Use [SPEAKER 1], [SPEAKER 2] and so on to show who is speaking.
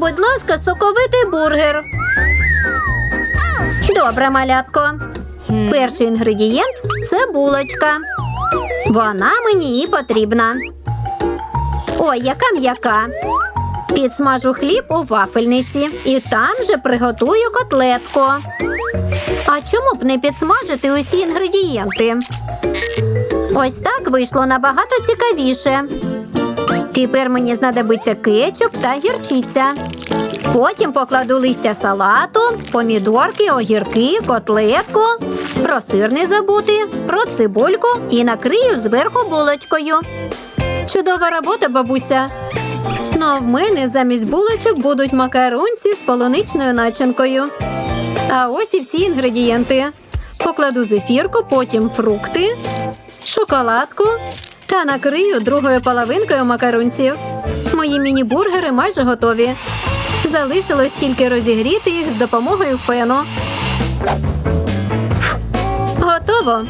[SPEAKER 1] Будь ласка, соковитий бургер. Добре, малятко. Перший інгредієнт це булочка. Вона мені і потрібна. Ой, яка м'яка. Підсмажу хліб у вафельниці і там же приготую котлетку. А чому б не підсмажити усі інгредієнти? Ось так вийшло набагато цікавіше. Тепер мені знадобиться кетчуп та гірчиця. Потім покладу листя салату, помідорки, огірки, котлетку, про сир не забути, про цибульку і накрию зверху булочкою. Чудова робота, бабуся. Ну, в мене замість булочок будуть макаронці з полуничною начинкою. А ось і всі інгредієнти. Покладу зефірку, потім фрукти, шоколадку та накрию другою половинкою макарунців. Мої міні-бургери майже готові. Залишилось тільки розігріти їх з допомогою фену. Готово.